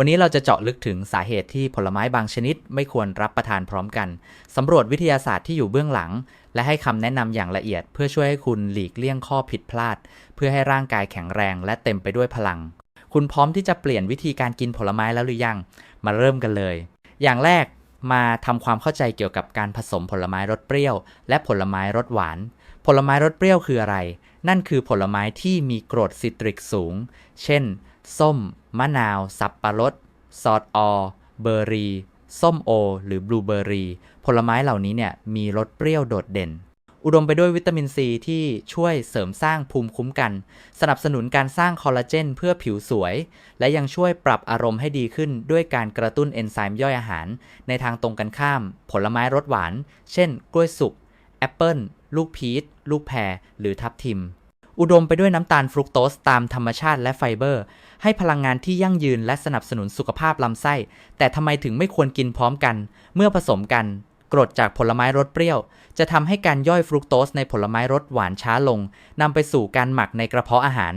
วันนี้เราจะเจาะลึกถึงสาเหตุที่ผลไม้บางชนิดไม่ควรรับประทานพร้อมกัน สำรวจวิทยาศาสตร์ที่อยู่เบื้องหลัง และให้คำแนะนำอย่างละเอียด เพื่อช่วยให้คุณหลีกเลี่ยงข้อผิดพลาด เพื่อให้ร่างกายแข็งแรงและเต็มไปด้วยพลัง คุณพร้อมที่จะเปลี่ยนวิธีการกินผลไม้แล้วหรือยัง มาเริ่มกันเลย อย่างแรกมาทำความเข้าใจเกี่ยวกับการผสมผลไม้รสเปรี้ยว และผลไม้รสหวาน ผลไม้รสเปรี้ยวคืออะไร นั่นคือผลไม้ที่มีกรดซิตริกสูง เช่น ส้ม มะนาว สับปะรด ซอสออ เบอร์รี่ ส้มโอ หรือบลูเบอร์รี่ ผลไม้เหล่านี้เนี่ยมีรสเปรี้ยวโดดเด่น อุดมไปด้วยวิตามินซีที่ช่วยเสริมสร้างภูมิคุ้มกัน สนับสนุนการสร้างคอลลาเจนเพื่อผิวสวย และยังช่วยปรับอารมณ์ให้ดีขึ้นด้วยการกระตุ้นเอนไซม์ย่อยอาหาร ในทางตรงกันข้าม ผลไม้รสหวาน เช่น กล้วยสุก แอปเปิลลูกพีช ลูกแพร หรือทับทิมอุดมไปด้วยน้ำตาลฟรุกโตสตามธรรมชาติและไฟเบอร์ ให้พลังงานที่ยั่งยืนและสนับสนุนสุขภาพลำไส้ แต่ทำไมถึงไม่ควรกินพร้อมกัน เมื่อผสมกันกรดจากผลไม้รสเปรี้ยว จะทำให้การย่อยฟรุกโตสในผลไม้รสหวานช้าลงนำไปสู่การหมักในกระเพาะอาหาร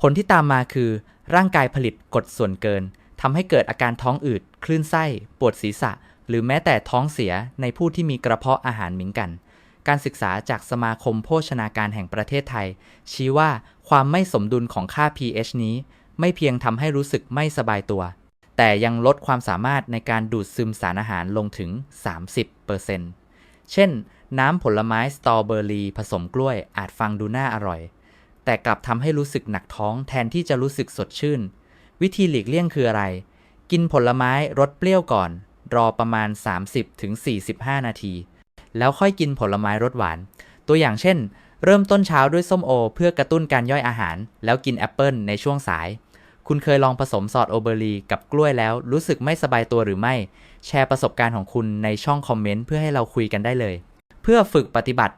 ผลที่ตามมาคือ ร่างกายผลิตกรดส่วนเกินทำให้เกิดอาการท้องอืด คลื่นไส้ ปวดศีรษะ หรือแม้แต่ท้องเสียในผู้ที่มีกระเพาะอาหารเหมือนกัน การศึกษาจากสมาคมโภชนาการแห่งประเทศไทย ชี้ว่าความไม่สมดุลของค่า pH นี้ ไม่เพียงทำให้รู้สึกไม่สบายตัว แต่ยังลดความสามารถในการดูดซึมสารอาหารลงถึง 30%เช่น น้ำผลไม้สตรอเบอรี่ผสมกล้วยอาจฟังดูน่าอร่อย แต่กลับทำให้รู้สึกหนักท้องแทนที่จะรู้สึกสดชื่น วิธีหลีกเลี่ยงคืออะไร กินผลไม้รสเปรี้ยวก่อน รอประมาณ 30-45 นาที แล้วค่อยกินผลไม้รสหวาน ตัวอย่างเช่นเริ่มต้นเช้าด้วยส้มโอ เพื่อกระตุ้นการย่อยอาหาร แล้วกินแอปเปิลในช่วงสาย คุณเคยลองผสมซอสโอเบอรีกับกล้วยแล้วรู้สึกไม่สบายตัวหรือไม่ แชร์ประสบการณ์ของคุณในช่องคอมเมนต์เพื่อให้เราคุยกันได้เลย เพื่อฝึกปฏิบัติ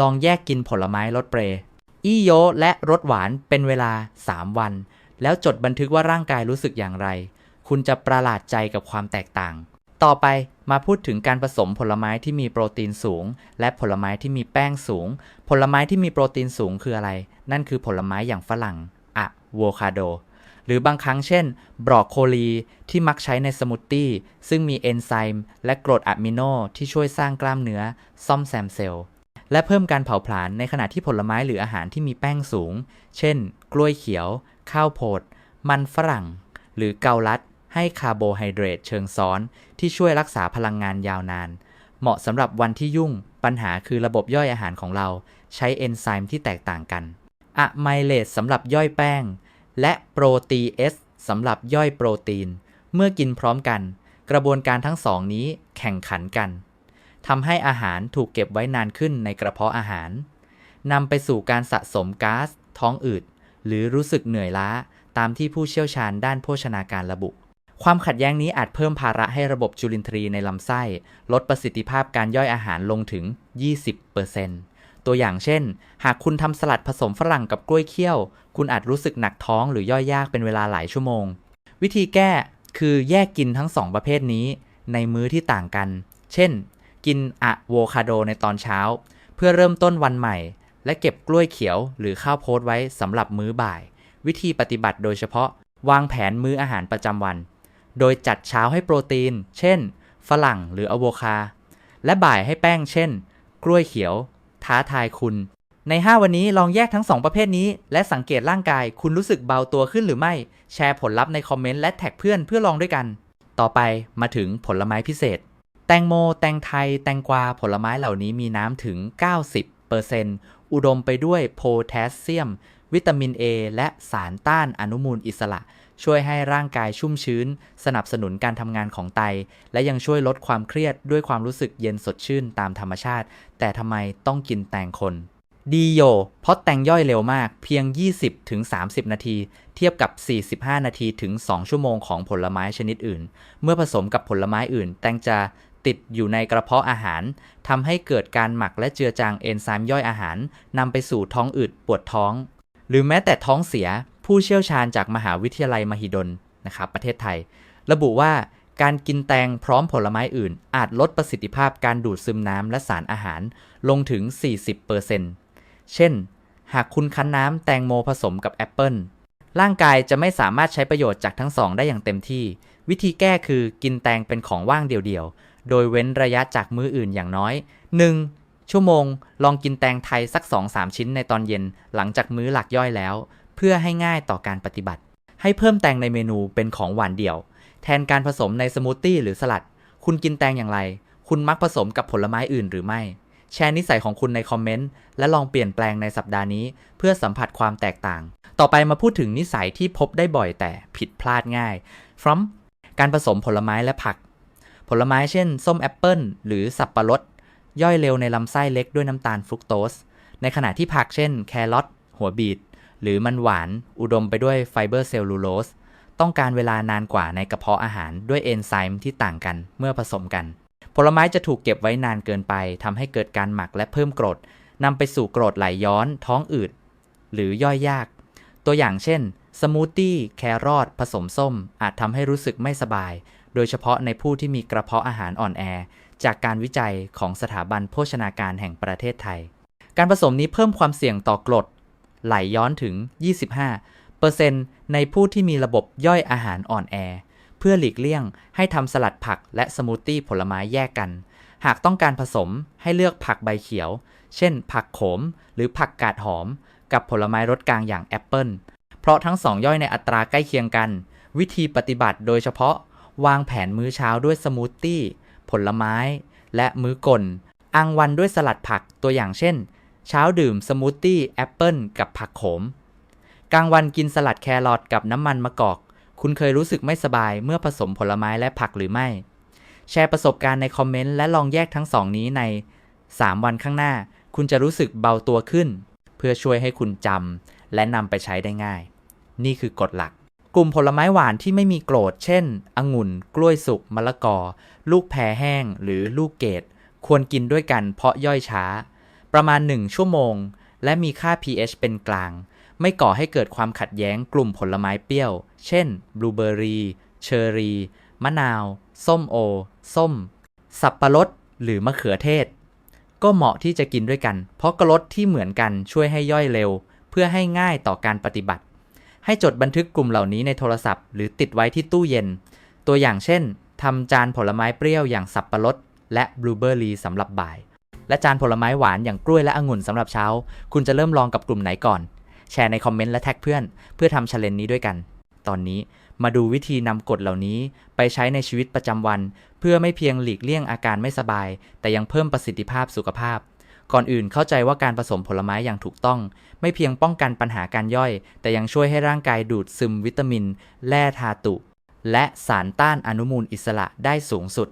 ลองแยกกินผลไม้รสเปรย์อี้โยและรสหวานเป็นเวลา 3 วัน แล้วจดบันทึกว่าร่างกายรู้สึกอย่างไร คุณจะประหลาดใจกับความแตกต่าง ต่อไปมาพูดถึงการผสมผลไม้ที่มีโปรตีนสูง และผลไม้ที่มีแป้งสูง ผลไม้ที่มีโปรตีนสูงคืออะไร นั่นคือผลไม้อย่างฝรั่งอะโวคาโด หรือบางครั้งเช่น บรอกโคลีที่มักใช้ในสมูทตี้ ซึ่งมีเอนไซม์และกรดอะมิโนที่ช่วยสร้างกล้ามเนื้อ ซ่อมแซมเซลล์ และเพิ่มการเผาผลาญในขณะที่ผลไม้หรืออาหารที่มีแป้งสูง เช่น กล้วยเขียว ข้าวโพด มันฝรั่ง หรือเกาลัด ให้คาร์โบไฮเดรตเชิงซ้อน ที่ช่วยรักษาพลังงานยาวนาน เหมาะสำหรับวันที่ยุ่ง ปัญหาคือระบบย่อยอาหารของเรา ใช้เอนไซม์ที่แตกต่างกันอะไมเลสสำหรับย่อยแป้ง และโปรตีเอสสำหรับย่อยโปรตีน เมื่อกินพร้อมกัน กระบวนการทั้งสองนี้แข่งขันกันทำให้อาหารถูกเก็บไว้นานขึ้นในกระเพาะอาหารนำไปสู่การสะสมก๊าซท้องอืด หรือรู้สึกเหนื่อยล้าตามที่ผู้เชี่ยวชาญด้านโภชนาการระบุ ความขัดแย้งนี้อาจเพิ่มภาระให้ระบบจุลินทรีย์ในลำไส้ ลดประสิทธิภาพการย่อยอาหารลงถึง 20% ตัวอย่างเช่น หากคุณทำสลัดผสมฝรั่งกับกล้วยเคี่ยว คุณอาจรู้สึกหนักท้องหรือย่อยยากเป็นเวลาหลายชั่วโมง วิธีแก้คือแยกกินทั้งสองประเภทนี้ในมื้อที่ต่างกัน เช่น กินอะโวคาโดในตอนเช้า เพื่อเริ่มต้นวันใหม่ และเก็บกล้วยเขียวหรือข้าวโพดไว้สำหรับมื้อบ่าย วิธีปฏิบัติโดยเฉพาะ วางแผนมื้ออาหารประจำวัน โดยจัดเช้าให้โปรตีน เช่น ฝรั่งหรืออะโวคา และบ่ายให้แป้ง เช่น กล้วยเขียว ท้าทายคุณ ใน 5 วันนี้ลองแยกทั้ง 2 ประเภทนี้ และสังเกตร่างกาย คุณรู้สึกเบาตัวขึ้นหรือไม่ แชร์ผลลัพธ์ในคอมเมนต์และแท็กเพื่อนเพื่อลองด้วยกัน ต่อไปมาถึงผลไม้พิเศษ แตงโม แตงไทย แตงกวา ผลไม้เหล่านี้มีน้ำถึง 90%อุดมไปด้วยโพแทสเซียม วิตามิน A และสารต้านอนุมูลอิสระ ช่วยให้ร่างกายชุ่มชื้น สนับสนุนการทำงานของไต และยังช่วยลดความเครียดด้วยความรู้สึกเย็นสดชื่นตามธรรมชาติ แต่ทำไมต้องกินแตงคน ดีโยเพราะแตงย่อยเร็วมากเพียง 20-30 นาที เทียบกับ 45 นาทีถึง 2 ชั่วโมงของผลไม้ชนิดอื่น เมื่อผสมกับผลไม้อื่น แตงจะติดอยู่ในกระเพาะอาหารทำให้เกิดการหมักและเจือจางเอนไซม์ย่อยอาหารนำไปสู่ท้องอืดปวดท้อง หรือแม้แต่ท้องเสีย ผู้เชี่ยวชาญจากมหาวิทยาลัยมหิดลนะครับประเทศไทย ระบุว่าการกินแตงพร้อมผลไม้อื่น อาจลดประสิทธิภาพการดูดซึมน้ำและสารอาหารลงถึง 40%เช่น หากคุณคั้นน้ำแตงโมผสมกับแอปเปิลร่างกายจะไม่สามารถใช้ประโยชน์จากทั้งสองได้อย่างเต็มที่ วิธีแก้คือกินแตงเป็นของว่างเดี่ยวๆ โดยเว้นระยะจากมื้ออื่นอย่างน้อย 1. ชั่วโมง ลองกินแตงไทยสัก 2-3 ชิ้นในตอนเย็น หลังจากมื้อหลักย่อยแล้ว เพื่อให้ง่ายต่อการปฏิบัติ ให้เพิ่มแตงในเมนูเป็นของหวานเดี่ยว แทนการผสมในสมูทตี้หรือสลัด คุณกินแตงอย่างไร คุณมักผสมกับผลไม้อื่นหรือไม่ แชร์นิสัยของคุณในคอมเมนต์ และลองเปลี่ยนแปลงในสัปดาห์นี้ เพื่อสัมผัสความแตกต่าง ต่อไปมาพูดถึงนิสัยที่พบได้บ่อยแต่ผิดพลาดง่าย from การผสมผลไม้และผัก ผลไม้เช่น ส้มแอปเปิลหรือสับปะรด ย่อยเร็วในลำไส้เล็กด้วยน้ำตาลฟรุกโตส ในขณะที่ผักเช่น แครอทหัวบีท หรือมันหวานอุดมไปด้วยไฟเบอร์เซลลูโลสต้องการเวลานานกว่าในกระเพาะอาหารด้วยเอนไซม์ที่ต่างกันเมื่อผสมกัน ผลไม้จะถูกเก็บไว้นานเกินไปทำให้เกิดการหมักและเพิ่มกรดนำไปสู่กรดไหลย้อน ท้องอืด หรือย่อยยาก ตัวอย่างเช่น สมูทตี้แครอทผสมส้ม อาจทำให้รู้สึกไม่สบาย โดยเฉพาะในผู้ที่มีกระเพาะอาหารอ่อนแอ จากการวิจัยของสถาบันโภชนาการแห่งประเทศไทย การผสมนี้เพิ่มความเสี่ยงต่อกรด ไหลย้อนถึง 25เปอร์เซ็นต์ในผู้ที่มีระบบย่อยอาหารอ่อนแอ เพื่อหลีกเลี่ยงให้ทำสลัดผักและสมูทตี้ผลไม้แยกกัน หากต้องการผสมให้เลือกผักใบเขียว เช่น ผักโขม หรือผักกาดหอม กับผลไม้รสกลางอย่างแอปเปิลเพราะทั้งสองย่อยในอัตราใกล้เคียงกัน วิธีปฏิบัติโดยเฉพาะ วางแผนมื้อเช้าด้วยสมูทตี้ ผลไม้ และมื้อกลอังวันด้วยสลัดผักตัวอย่างเช่น เช้าดื่มสมูทตี้แอปเปิลกับผักโขม กลางวันกินสลัดแครอทกับน้ำมันมะกอก คุณเคยรู้สึกไม่สบายเมื่อผสมผลไม้และผักหรือไม่ แชร์ประสบการณ์ในคอมเมนต์และลองแยกทั้งสองนี้ใน 3 วันข้างหน้า คุณจะรู้สึกเบาตัวขึ้น เพื่อช่วยให้คุณจำและนำไปใช้ได้ง่าย นี่คือกฎหลัก กลุ่มผลไม้หวานที่ไม่มีโกรดเช่น องุ่น กล้วยสุก มะละกอ ลูกแพรแห้ง หรือลูกเกด ควรกินด้วยกันเพราะย่อยช้า ประมาณ 1 ชั่วโมง และมีค่า pH เป็นกลาง ไม่ก่อให้เกิดความขัดแย้งกลุ่มผลไม้เปรี้ยว เช่น บลูเบอรี่ เชอร์รี่ มะนาว ส้มโอ ส้ม สับปะรด หรือมะเขือเทศ ก็เหมาะที่จะกินด้วยกัน เพราะกรดที่เหมือนกันช่วยให้ย่อยเร็ว เพื่อให้ง่ายต่อการปฏิบัติ ให้จดบันทึกกลุ่มเหล่านี้ในโทรศัพท์ หรือติดไว้ที่ตู้เย็น ตัวอย่างเช่นทำจานผลไม้เปรี้ยวอย่างสับปะรด และบลูเบอร์รี่สำหรับบ่าย และจานผลไม้หวานอย่างกล้วยและองุ่นสำหรับเช้า คุณจะเริ่มลองกับกลุ่มไหนก่อน แชร์ในคอมเมนต์และแท็กเพื่อน เพื่อทำช l เลนนี้ด้วยกัน ตอนนี้มาดูวิธีนำกฎเหล่านี้ ไปใช้ในชีวิตประจำวัน เพื่อไม่เพียงหลีกเลี่ยงอาการไม่สบาย แต่ยังเพิ่มประสิทธิภาพสุขภาพ ก่อนอื่นเข้าใจว่าการผสมผลไม้อย่างถูกต้อง ไม่เพียงป้องกันปัญหาการย่อย แต่ยังช่วยให้ร่างกายดูดซึมวิตามิน แร่ธาตุและสารต้านอนุมูลอิสระได้สูงสุด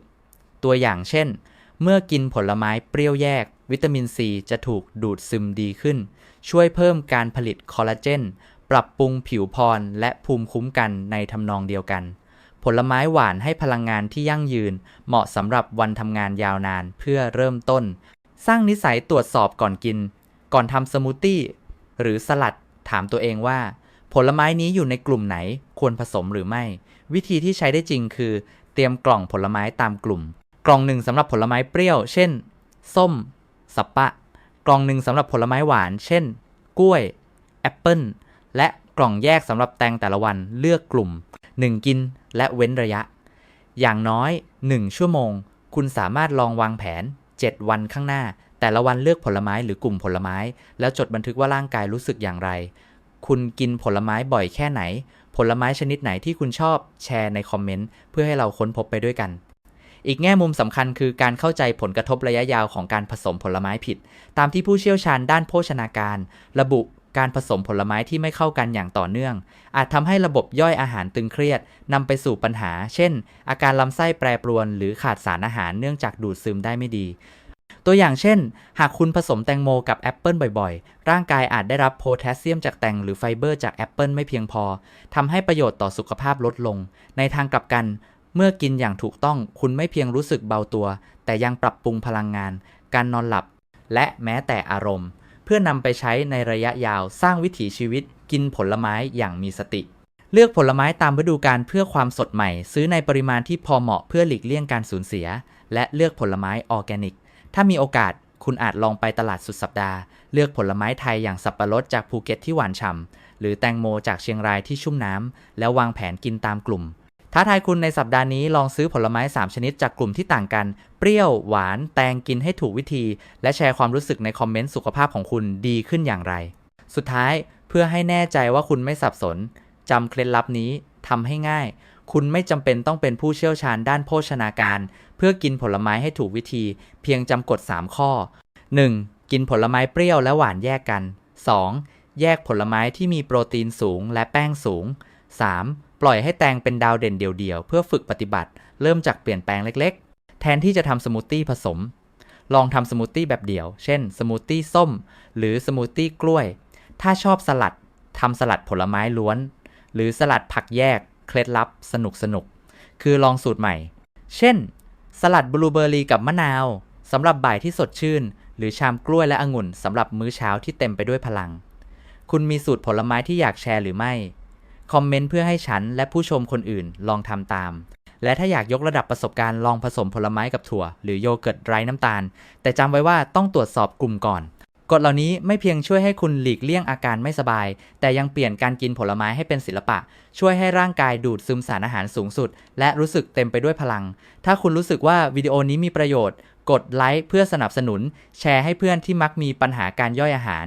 ตัวอย่างเช่น เมื่อกินผลไม้เปรี้ยวแยก วิตามินซีจะถูกดูดซึมดีขึ้น ช่วยเพิ่มการผลิตคอลลาเจน ปรับปรุงผิวพรและภูมิคุ้มกันในทำนองเดียวกัน ผลไม้หวานให้พลังงานที่ยั่งยืน เหมาะสำหรับวันทำงานยาวนานเพื่อเริ่มต้น สร้างนิสัยตรวจสอบก่อนกิน ก่อนทำสมูทตี้หรือสลัดถามตัวเองว่า ผลไม้นี้อยู่ในกลุ่มไหนควรผสมหรือไม่ วิธีที่ใช้ได้จริงคือ เตรียมกล่องผลไม้ตามกลุ่ม กล่องหนึ่งสำหรับผลไม้เปรี้ยว เช่น ส้ม สับปะ กล่องหนึ่งสำหรับผลไม้หวาน เช่น กล้วย แอปเปิลและกล่องแยกสำหรับแตงแต่ละวันเลือกกลุ่ม 1 กินและเว้นระยะ อย่างน้อย 1 ชั่วโมง คุณสามารถลองวางแผน 7 วันข้างหน้า แต่ละวันเลือกผลไม้หรือกลุ่มผลไม้ แล้วจดบันทึกว่าร่างกายรู้สึกอย่างไร คุณกินผลไม้บ่อยแค่ไหน ผลไม้ชนิดไหนที่คุณชอบแชร์ในคอมเมนต์เพื่อให้เราค้นพบไปด้วยกัน อีกแง่มุมสำคัญคือการเข้าใจผลกระทบระยะยาวของการผสมผลไม้ผิด ตามที่ผู้เชี่ยวชาญด้านโภชนาการ ระบุการผสมผลไม้ที่ไม่เข้ากันอย่างต่อเนื่อง อาจทำให้ระบบย่อยอาหารตึงเครียดนำไปสู่ปัญหา เช่น อาการลำไส้แปรปรวน หรือขาดสารอาหารเนื่องจากดูดซึมได้ไม่ดี ตัวอย่างเช่น หากคุณผสมแตงโมกับแอปเปิลบ่อยๆ ร่างกายอาจได้รับโพแทสเซียมจากแตงหรือไฟเบอร์จากแอปเปิลไม่เพียงพอทำให้ประโยชน์ต่อสุขภาพลดลง ในทางกลับกัน เมื่อกินอย่างถูกต้องคุณไม่เพียงรู้สึกเบาตัว แต่ยังปรับปรุงพลังงาน การนอนหลับ และแม้แต่อารมณ์ เพื่อนำไปใช้ในระยะยาวสร้างวิถีชีวิต กินผลไม้อย่างมีสติ เลือกผลไม้ตามฤดูกาลเพื่อความสดใหม่ ซื้อในปริมาณที่พอเหมาะเพื่อหลีกเลี่ยงการสูญเสีย และเลือกผลไม้ออร์แกนิก ถ้ามีโอกาสคุณอาจลองไปตลาดสุดสัปดาห์ เลือกผลไม้ไทยอย่างสับปะรดจากภูเก็ตที่หวานฉ่ำหรือแตงโมจากเชียงรายที่ชุ่มน้ำแล้ววางแผนกินตามกลุ่ม ท้าทายคุณในสัปดาห์นี้ลองซื้อผลไม้ 3 ชนิดจากกลุ่มที่ต่างกัน เปรี้ยว หวาน แตงกินให้ถูกวิธี และแชร์ความรู้สึกในคอมเมนต์สุขภาพของคุณดีขึ้นอย่างไร สุดท้ายเพื่อให้แน่ใจว่าคุณไม่สับสนจำเคล็ดลับนี้ทำให้ง่าย คุณไม่จำเป็นต้องเป็นผู้เชี่ยวชาญด้านโภชนาการ เพื่อกินผลไม้ให้ถูกวิธี เพียงจำกฎ 3 ข้อ 1. กินผลไม้เปรี้ยวและหวานแยกกัน 2. แยกผลไม้ที่มีโปรตีนสูงและแป้งสูง 3. ปล่อยให้แตงเป็นดาวเด่นเดียวๆ เพื่อฝึกปฏิบัติ เริ่มจากเปลี่ยนแปลงเล็กๆ แทนที่จะทำสมูทตี้ผสม ลองทำสมูทตี้แบบเดี่ยว เช่น สมูทตี้ส้ม หรือสมูทตี้กล้วย ถ้าชอบสลัดทำสลัดผลไม้ล้วน หรือสลัดผักแยก เคล็ดลับ สนุกสนุกๆคือลองสูตรใหม่ เช่น สลัดบลูเบอร์รี่กับมะนาวสำหรับบ่ายที่สดชื่น หรือชามกล้วยและองุ่นสำหรับมื้อเช้าที่เต็มไปด้วยพลัง คุณมีสูตรผลไม้ที่อยากแชร์หรือไม่ คอมเมนต์เพื่อให้ฉันและผู้ชมคนอื่นลองทำตาม และถ้าอยากยกระดับประสบการณ์ลองผสมผลไม้กับถั่ว หรือโยเกิร์ตไร้น้ำตาล แต่จำไว้ว่าต้องตรวจสอบกลุ่มก่อนกฎเหล่านี้ไม่เพียงช่วยให้คุณหลีกเลี่ยงอาการไม่สบาย แต่ยังเปลี่ยนการกินผลไม้ให้เป็นศิลปะ ช่วยให้ร่างกายดูดซึมสารอาหารสูงสุด และรู้สึกเต็มไปด้วยพลัง ถ้าคุณรู้สึกว่าวิดีโอนี้มีประโยชน์ กดไลค์เพื่อสนับสนุน แชร์ให้เพื่อนที่มักมีปัญหาการย่อยอาหาร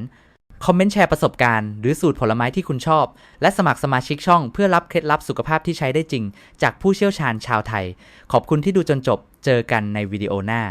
คอมเมนต์แชร์ประสบการณ์หรือสูตรผลไม้ที่คุณชอบ และสมัครสมาชิกช่องเพื่อรับเคล็ดลับสุขภาพที่ใช้ได้จริง จากผู้เชี่ยวชาญชาวไทย ขอบคุณที่ดูจนจบ เจอกันในวิดีโอหน้า